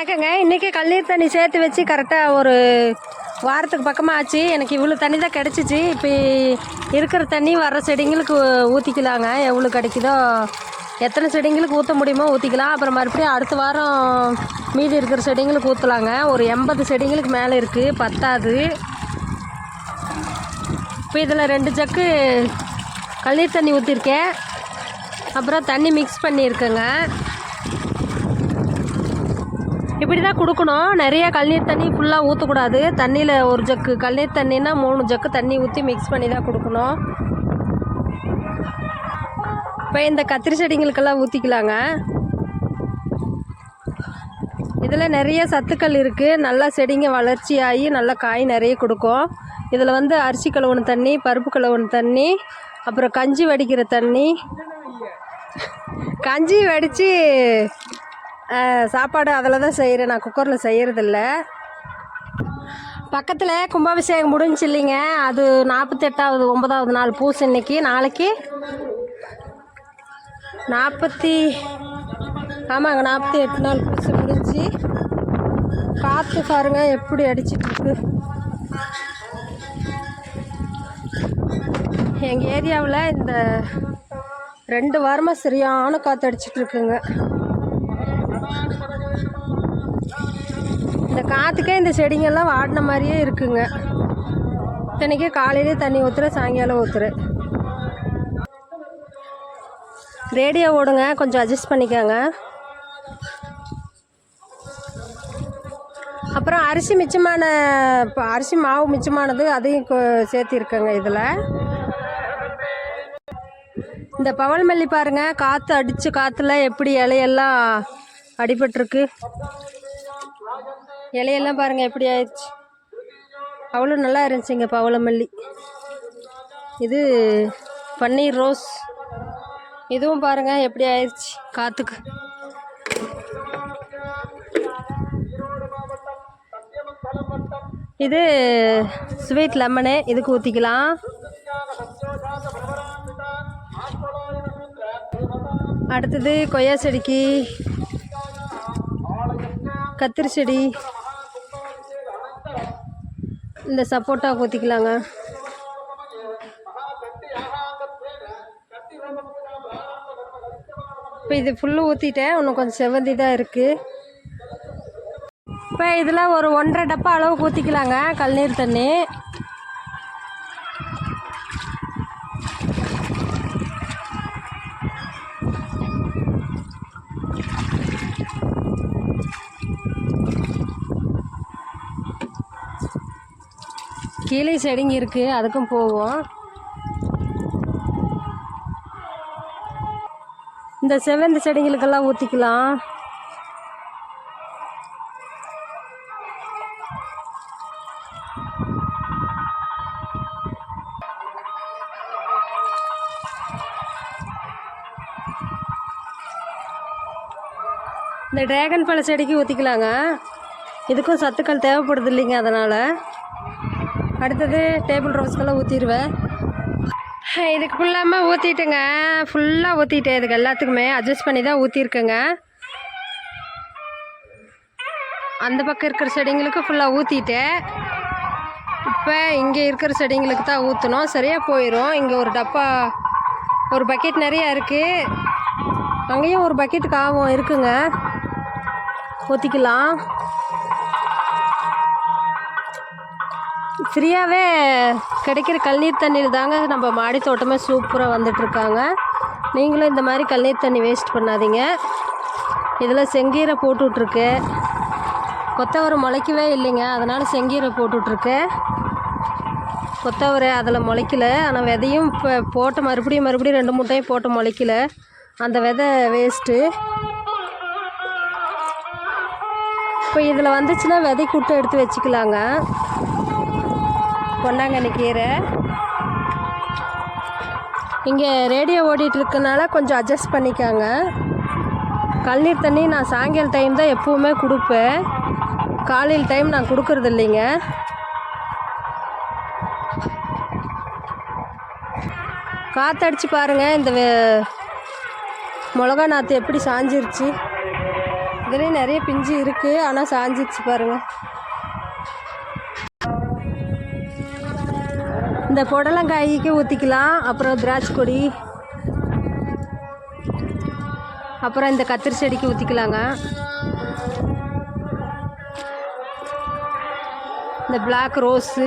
வணக்கங்க. இன்றைக்கி கல்லீர் தண்ணி சேர்த்து வச்சு கரெக்டாக ஒரு வாரத்துக்கு பக்கமாக ஆச்சு. எனக்கு இவ்வளோ தண்ணி தான் கிடச்சிச்சு. இப்போ இருக்கிற தண்ணி வர்ற செடிங்களுக்கு ஊற்றிக்கலாங்க எவ்வளோ கிடைக்குதோ எத்தனை செடிங்களுக்கு ஊற்ற முடியுமோ ஊற்றிக்கலாம் அப்புறம் மறுபடியும் அடுத்த வாரம் மீதி இருக்கிற செடிங்களுக்கு ஊற்றலாங்க ஒரு எண்பது செடிங்களுக்கு மேலே இருக்குது பத்தாது. இப்போ இதில் ரெண்டு ஜக்கு கல்லீர் தண்ணி ஊற்றிருக்கேன் அப்புறம் தண்ணி மிக்ஸ் பண்ணியிருக்கேங்க. இப்படி தான் கொடுக்கணும். நிறைய கல்நீர் தண்ணி ஃபுல்லாக ஊற்றக்கூடாது தண்ணியில் ஒரு ஜக்கு கல்நீர் தண்ணினா மூணு ஜக்கு தண்ணி ஊற்றி மிக்ஸ் பண்ணி தான் கொடுக்கணும். இப்போ இந்த கத்திரி செடிங்களுக்கெல்லாம் ஊற்றிக்கலாங்க இதில் நிறைய சத்துக்கள் இருக்குது நல்லா செடிங்க வளர்ச்சியாகி நல்லா காய் நிறைய கொடுக்கும். இதில் வந்து அரிசி கழுவுன தண்ணி பருப்பு கழுவுன தண்ணி அப்புறம் கஞ்சி வடிக்கிற தண்ணி. கஞ்சி வடித்து சாப்பாடு அதில் தான் செய்கிறேன். நான் குக்கரில் செய்கிறதில்ல. பக்கத்தில் கும்பாபிஷேகம் முடிஞ்சு இல்லைங்க. அது நாற்பத்தெட்டாவது ஒன்பதாவது நாள் பூசு இன்னைக்கு. நாளைக்கு நாற்பத்தி ஆமாங்க நாற்பத்தி எட்டு நாள் பூசு முடிஞ்சு. காற்று பாருங்க எப்படி அடிச்சிட்ருக்கு. எங்கள் ஏரியாவில் இந்த ரெண்டு வாரமாக சரியான காற்று அடிச்சிட்டு இருக்குங்க இந்த காற்றுக்கே இந்த செடிங்கெல்லாம் வாடின மாதிரியே இருக்குங்க. இத்தனைக்கே காலையிலே தண்ணி ஊற்றுற சாயங்காலம் ஊற்றுறேன் ரேடியோ ஓடுங்க கொஞ்சம் அட்ஜஸ்ட் பண்ணிக்கோங்க. அப்புறம் அரிசி மிச்சமான இப்போ அரிசி மாவு மிச்சமானது அதையும் சேர்த்திருக்கேங்க இதில். இந்த பவல் மல்லி பாருங்க காற்று அடித்து காற்றுல எப்படி இலையெல்லாம் அடிபட்டிருக்கு. இலையெல்லாம் பாருங்கள் எப்படி ஆயிடுச்சு. அவ்வளோ நல்லா இருந்துச்சுங்க பவளமல்லி. இது பன்னீர் ரோஸ். இதுவும் பாருங்கள் எப்படி ஆயிடுச்சு காற்றுக்கு இது ஸ்வீட் லெமனு இதுக்கு ஊற்றிக்கலாம் அடுத்தது கொய்யா செடிக்கு கத்திரி செடி இந்த சப்போட்டா ஊற்றிக்கலாங்க இப்போ இது ஃபுல்லு ஊற்றிட்டேன் இன்னும் கொஞ்சம் செவந்தி தான் இருக்குது இப்போ இதில் ஒரு ஒன்றரை டப்பா அளவுக்கு ஊற்றிக்கலாங்க கல்நீர் தண்ணி. கீழே செடிங்க இருக்குது அதுக்கும் போவோம். இந்த செவந்தி செடிங்களுக்கெல்லாம் ஊற்றிக்கலாம் இந்த டிராகன் பழ செடிக்கு ஊற்றிக்கலாங்க இதுக்கும் சத்துக்கள் தேவைப்படுது இல்லைங்க அதனால். அடுத்தது டேபிள் ரோஸ்க்கெல்லாம் ஊற்றிடுவேன் இதுக்கு ஃபுல்லாமல் ஊற்றிட்டுங்க ஃபுல்லாக ஊற்றிட்டேன் இதுக்கு எல்லாத்துக்குமே. அட்ஜஸ்ட் பண்ணி தான் ஊற்றிருக்கேங்க அந்த பக்கம் இருக்கிற செடிங்களுக்கு ஃபுல்லாக ஊற்றிட்டேன் இப்போ இங்கே இருக்கிற செடிங்களுக்கு தான் ஊற்றணும் சரியாக போயிடும் இங்கே ஒரு டப்பா ஒரு பக்கெட் நிறையா இருக்குது அங்கேயும் ஒரு பக்கெட்டுக்கு ஆகும் இருக்குங்க. ஊற்றிக்கலாம் ஃப்ரீயாகவே கிடைக்கிற கல்நீர் தண்ணீர் தாங்க நம்ம மாடி தோட்டமே சூப்பராக வந்துட்ருக்காங்க நீங்களும் இந்த மாதிரி கல்நீர் தண்ணி வேஸ்ட் பண்ணாதீங்க. இதில் செங்கீரை போட்டுட்ருக்கு. கொத்தவரை முளைக்கவே இல்லைங்க அதனால் செங்கீரை போட்டுட்ருக்கு. கொத்தவரை அதில் முளைக்கல ஆனால் விதையும் இப்போ போட்ட மறுபடியும் மறுபடியும் ரெண்டு மூட்டையும் போட்ட முளைக்கல. அந்த விதை வேஸ்ட்டு இப்போ இதில் வந்துச்சுன்னா விதை கூட்டு எடுத்து வச்சுக்கலாங்க. பொன்னாங்கண்ணி கீரை. இங்கே ரேடியோ ஓடிட்டுருக்கனால கொஞ்சம் அட்ஜஸ்ட் பண்ணிக்காங்க. கல்நீர் தண்ணி நான் சாயங்கால டைம் தான் எப்போவுமே கொடுப்பேன். காலையில் டைம் நான் கொடுக்கறது இல்லைங்க காற்றடிச்சு பாருங்கள் இந்த மிளகா நாற்று எப்படி சாஞ்சிருச்சு. இதுலேயும் நிறைய பிஞ்சு இருக்குது ஆனால் சாஞ்சிருச்சு பாருங்கள் இந்த புடலங்காய்க்கு ஊற்றிக்கலாம் அப்புறம் திராட்சை கொடி. அப்புறம் இந்த கத்திரி செடிக்கு ஊற்றிக்கலாங்க இந்த பிளாக் ரோஸு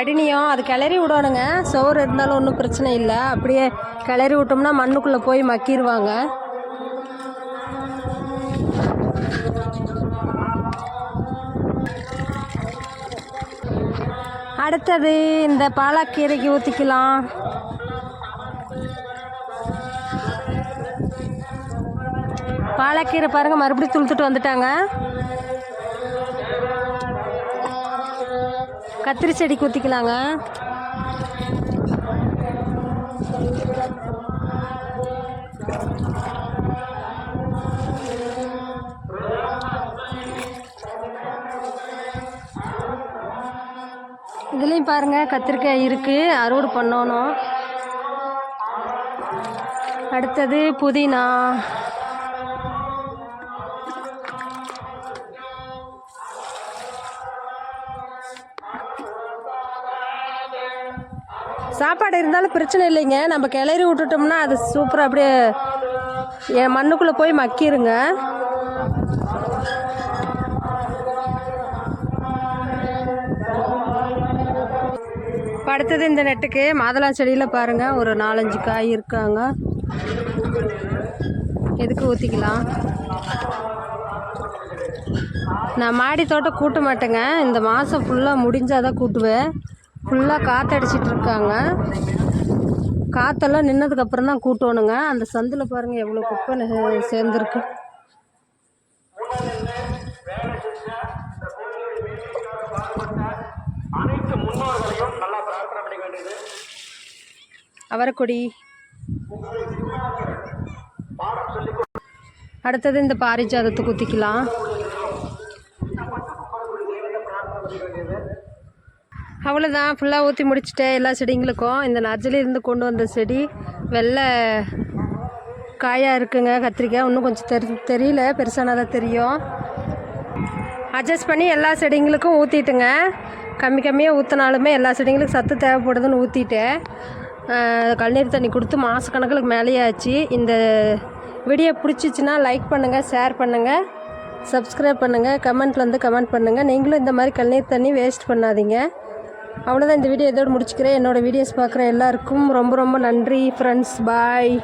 அடினியம் அது கிளறி விடணுங்க. சோறு இருந்தாலும் ஒன்றும் பிரச்சனை இல்லை. அப்படியே கிளறி விட்டோம்னா மண்ணுக்குள்ளே போய் மக்கிடுவாங்க அடுத்தது இந்த பாலாக்கீரைக்கு ஊற்றிக்கலாம் பாலாக்கீரை பாருங்க மறுபடியும் துளுத்துட்டு வந்துட்டாங்க. கத்திரி செடிக்கு ஊற்றிக்கலாங்க இதுலேயும் பாருங்கள் கத்திரிக்காய் இருக்குது அறுவடை பண்ணணும். அடுத்தது புதினா. சாப்பாடு இருந்தாலும் பிரச்சனை இல்லைங்க. நம்ம கிளறி விட்டுட்டோம்னா அது சூப்பராக அப்படியே என் மண்ணுக்குள்ளே போய் மக்கிருங்க. இப்போ அடுத்தது இந்த நெட்டுக்கு மாதுளா செடியில் பாருங்கள் ஒரு நாலஞ்சு காய் இருக்காங்க. எதுக்கு ஊற்றிக்கலாம் நான் மாடி தோட்டம் கூட்ட மாட்டேங்க. இந்த மாதம் ஃபுல்லாக முடிஞ்சால் தான் கூட்டுவேன். ஃபுல்லாக காற்றடிச்சிட்டு இருக்காங்க. காற்றெல்லாம் நின்னதுக்கப்புறம் தான் கூட்டணுங்க அந்த சந்தில் பாருங்கள் எவ்வளோ குப்பை சேர்ந்துருக்கு. அவரைக்கொடி. அடுத்தது இந்த பாரிஜாதத்தை ஊற்றிக்கலாம் அவ்வளோதான் ஃபுல்லாக ஊற்றி முடிச்சுட்டேன் எல்லா செடிங்களுக்கும் இந்த நர்சரியிலேருந்து கொண்டு வந்த செடி வெள்ளை காயாக இருக்குங்க கத்திரிக்காய். இன்னும் கொஞ்சம் தெரி தெரியல. பெருசானதாக தெரியும். அட்ஜஸ்ட் பண்ணி எல்லா செடிங்களுக்கும் ஊற்றிட்டுங்க கம்மி கம்மியாக ஊற்றினாலுமே எல்லா செடிங்களுக்கும் சத்து தேவைப்படுதுன்னு ஊற்றிட்டேன் கண்ணீர் தண்ணி கொடுத்து மாதக்கணக்கில் மேலேயே ஆச்சு இந்த வீடியோ பிடிச்சிச்சின்னா லைக் பண்ணுங்கள் ஷேர் பண்ணுங்கள் சப்ஸ்கிரைப் பண்ணுங்கள் கமெண்ட்டில் வந்து கமெண்ட் பண்ணுங்கள் நீங்களும் இந்த மாதிரி கண்ணீர் தண்ணி வேஸ்ட் பண்ணாதீங்க. அவ்வளோதான் இந்த வீடியோ இதோடு முடிச்சுக்கிறேன். என்னோடய வீடியோஸ் பார்க்குற எல்லாருக்கும் ரொம்ப ரொம்ப நன்றி ஃப்ரெண்ட்ஸ் பாய்